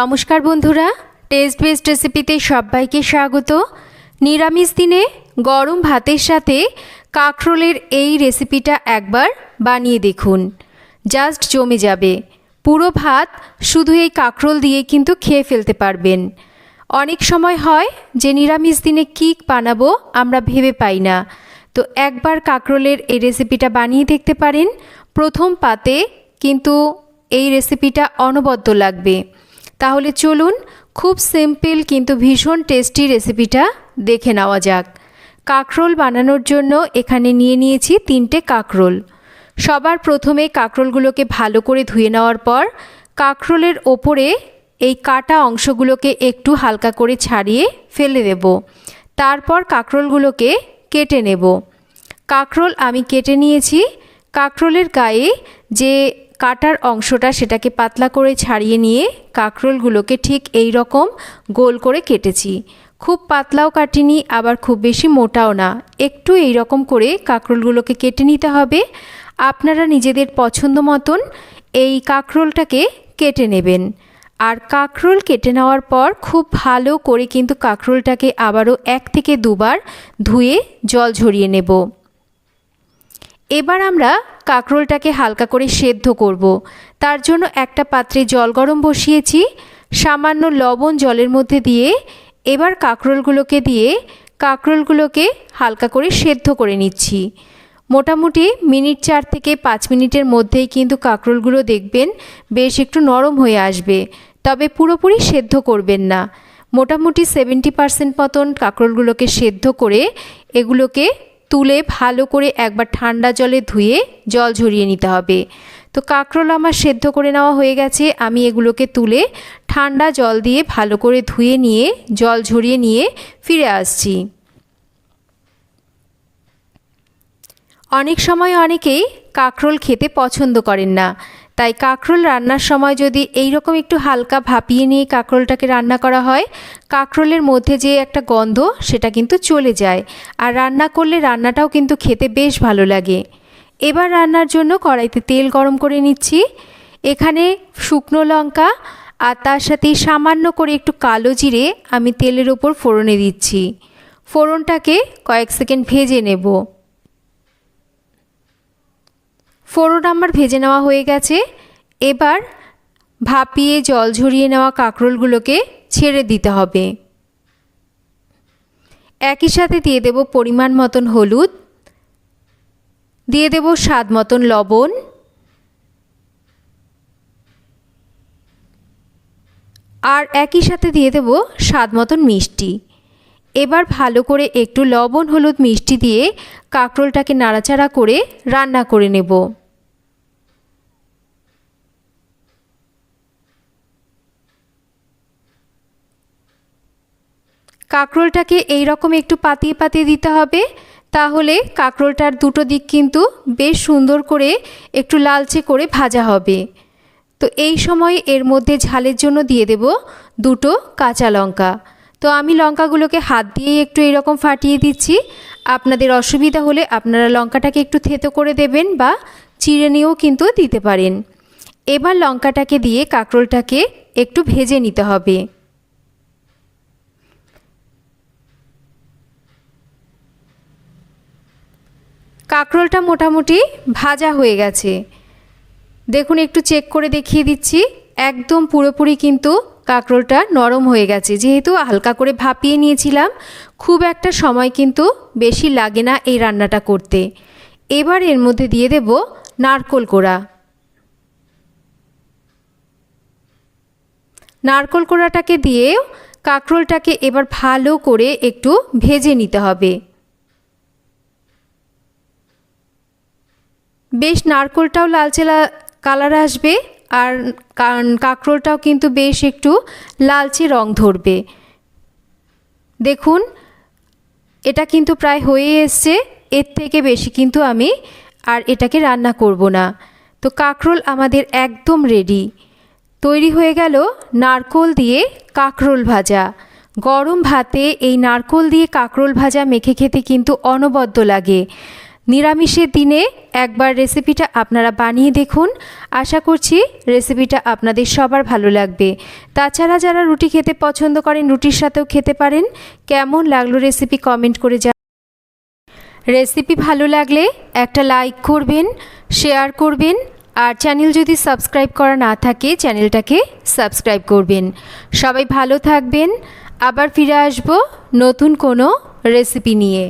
নমস্কার বন্ধুরা test best রেসিপিতে সবাইকে স্বাগত। নিরামিষ দিনে গরম ভাতের সাথে কাঁকরোলের এই রেসিপিটা একবার বানিয়ে দেখুন। জাস্ট জমে যাবে। পুরো ভাত শুধু এই কাঁকরোল দিয়ে কিন্তু খেয়ে ফেলতে পারবেন। অনেক সময় হয় যে নিরামিষ দিনে কী বানাবো আমরা ভেবে পাই না। তো একবার কাঁকরোলের এই রেসিপিটা বানিয়ে দেখতে পারেন। প্রথম পাতে কিন্তু এই রেসিপিটা অনবদ্য লাগবে। তাহলে চলুন খুব সিম্পল কিন্তু ভীষণ টেস্টি রেসিপিটা দেখে নেওয়া যাক। কাঁকরোল বানানোর জন্য এখানে নিয়ে নিয়েছি তিনটে কাঁকরোল। সবার প্রথমে কাঁকরোলগুলোকে ভালো করে ধুয়ে নেওয়ার পর কাঁকরোলের ওপরে এই কাটা অংশগুলোকে একটু হালকা করে ছাড়িয়ে ফেলে দেব। তারপর কাঁকরোলগুলোকে কেটে নেব। কাঁকরোল আমি কেটে নিয়েছি। কাঁকরোলের গায়ে যে কাটার অংশটা সেটাকে পাতলা করে ছাড়িয়ে নিয়ে কাঁকরোলগুলোকে ঠিক এই রকম গোল করে কেটেছি। খুব পাতলাও কাটিনি, আবার খুব বেশি মোটাও না। একটু এই রকম করে কাঁকরোলগুলোকে কেটে নিতে হবে। আপনারা নিজেদের পছন্দ মতন এই কাঁকরোলটাকে কেটে নেবেন। আর কাঁকরোল কেটে নেওয়ার পর খুব ভালো করে কিন্তু কাঁকরোলটাকে আবারও এক থেকে দুবার ধুয়ে জল ঝরিয়ে নেব। এবার আমরা কাঁকরোলটাকে হালকা করে সেদ্ধ করব। তার জন্য একটা পাত্রে জল গরম বসিয়েছি, সামান্য লবণ জলের মধ্যে দিয়ে এবার কাঁকরোলগুলোকে দিয়ে কাঁকরোলগুলোকে হালকা করে সেদ্ধ করে নিচ্ছি মোটামুটি মিনিট চার থেকে পাঁচ মিনিটের মধ্যেই কিন্তু কাঁকরোলগুলো দেখবেন বেশ একটু নরম হয়ে আসবে, তবে পুরোপুরি সেদ্ধ করবেন না মোটামুটি সেভেন্টি পারসেন্ট মতন কাঁকরোলগুলোকে সেদ্ধ করে এগুলোকে তুলে ভালো করে একবার ঠান্ডা জলে ধুয়ে জল ঝরিয়ে নিতে হবে। তো কাঁকরোল আমার সেদ্ধ করে নেওয়া হয়ে গেছে। আমি এগুলোকে তুলে ঠান্ডা জল দিয়ে ভালো করে ধুয়ে নিয়ে, জল ঝরিয়ে নিয়ে ফিরে আসছি। অনেক সময় অনেকেই কাঁকরোল খেতে পছন্দ করেন না। তাই কাঁকরোল রান্নার সময় যদি এই রকম একটু হালকা ভাপিয়ে নিয়ে কাঁকরোলটাকে রান্না করা হয়, কাঁকরোলের মধ্যে যে একটা গন্ধ, সেটা কিন্তু চলে যায়। আর রান্না করলে রান্নাটাও কিন্তু খেতে বেশ ভালো লাগে। এবার রান্নার জন্য কড়াইতে তেল গরম করে নিচ্ছি। এখানে শুকনো লঙ্কা আর তার সাথে সামান্য করে একটু কালো জিরে আমি তেলের ওপর ফোড়নে দিচ্ছি। ফোড়নটাকে কয়েক সেকেন্ড ভেজে নেব। ফোড়ন আমার ভেজে নেওয়া হয়ে গেছে। এবার ভাপিয়ে জল ঝরিয়ে নেওয়া কাঁকরোলগুলোকে ছেড়ে দিতে হবে। একই সাথে দিয়ে দেব পরিমাণ মতন হলুদ। দিয়ে দেব স্বাদ মতন লবণ। আর একই সাথে দিয়ে দেব স্বাদ মতন মিষ্টি। এবার ভালো করে একটু লবণ হলুদ মিষ্টি দিয়ে কাঁকরোলটাকে নাড়াচাড়া করে রান্না করে নেব। কাঁকরোলটাকে এই রকম একটু পাতিয়ে পাতিয়ে দিতে হবে। তাহলে কাঁকরোলটার দুটো দিক কিন্তু বেশ সুন্দর করে একটু লালচে করে ভাজা হবে। তো এই সময় এর মধ্যে ঝালের জন্য দিয়ে দেব দুটো কাঁচা লঙ্কা। তো আমি লঙ্কাগুলোকে হাত দিয়ে একটু এরকম ফাটিয়ে দিচ্ছি। আপনাদের অসুবিধা হলে আপনারা লঙ্কাটাকে একটু থেতো করে দেবেন বা চিড়ে নিয়েও কিন্তু দিতে পারেন। এবার লঙ্কাটাকে দিয়ে কাঁকরোলটাকে একটু ভেজে নিতে হবে। কাঁকরোলটা মোটামুটি ভাজা হয়ে গেছে। দেখুন, একটু চেক করে দেখিয়ে দিচ্ছি। একদম পুরোপুরি কিন্তু কাঁকরোলটা নরম হয়ে গেছে। যেহেতু হালকা করে ভাপিয়ে নিয়েছিলাম, খুব একটা সময় কিন্তু বেশি লাগে না এই রান্নাটা করতে। এবার এর মধ্যে দিয়ে দেব নারকোল কোড়া। নারকোল কোড়াটাকে দিয়ে কাঁকরোলটাকে এবার ভালো করে একটু ভেজে নিতে হবে। বেশ নারকোলটাও লালচে কালার আসবে আর কাঁকরোলটাও কিন্তু বেশ একটু লালচে রং ধরবে। দেখুন, এটা কিন্তু প্রায় হয়ে এসছে, এর থেকে বেশি কিন্তু আমি আর এটাকে রান্না করব না। তো কাঁকরোল আমাদের একদম রেডি তৈরি হয়ে গেল নারকোল দিয়ে কাঁকরোল ভাজা। গরম ভাতে এই নারকোল দিয়ে কাঁকরোল ভাজা মেখে খেতে কিন্তু অনবদ্য লাগে। নিরামিষের দিনে একবার রেসিপিটা আপনারা বানিয়ে দেখুন। আশা করছি রেসিপিটা আপনাদের সবার ভালো লাগবে। তাছাড়া যারা রুটি খেতে পছন্দ করেন, রুটির সাথেও খেতে পারেন। কেমন লাগল রেসিপি কমেন্ট করে যা রেসিপি ভালো লাগলে একটা লাইক করবেন, শেয়ার করবেন, আর চ্যানেল যদি সাবস্ক্রাইব করা না থাকে, চ্যানেলটাকে সাবস্ক্রাইব করবেন। সবাই ভালো থাকবেন। আবার ফিরে আসব নতুন কোনো রেসিপি নিয়ে।